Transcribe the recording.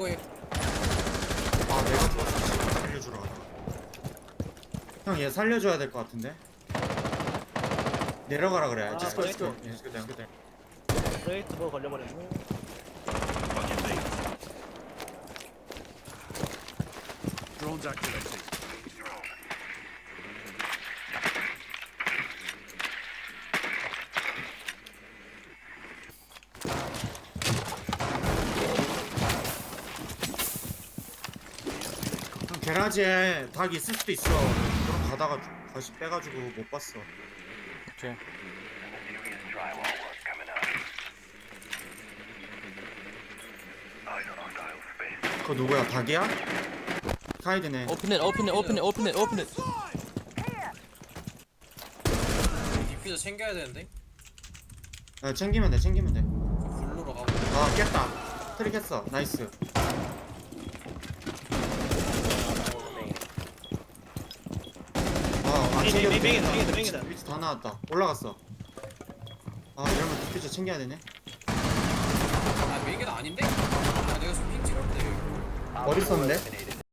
뭐해? 아 내가 죽었어 살려주러 가다 형얘 살려줘야 될 것 같은데 내려가라 그래야지 아, 스코 그래? 스코 예, 스코 스코 브레이크 뭐 걸려버렸네. Drones activated. 게라지에 닭 있을 수도 있어. 그럼 가다가 다시 빼가지고 못 봤어. 오케이. 그거 누구야? 닭이야? 카이드네. 오픈 잇 오픈 잇 오픈 잇 오픈 잇 오픈 잇 디퓨저 챙겨야 되는데? 야, 챙기면 돼 챙기면 돼아 블루로 가고. 깼다. 트릭 했어. 나이스 챙겨도 빙, 빙이다, 되겠다. 빙이다, 빙이다. 위치 다 나왔다 올라갔어 아 이러면 디퓨저 챙겨야 되네 아, 메인게도 아닌데? 아, 내가 지금 핑 찍었는데. 머리 썼는데?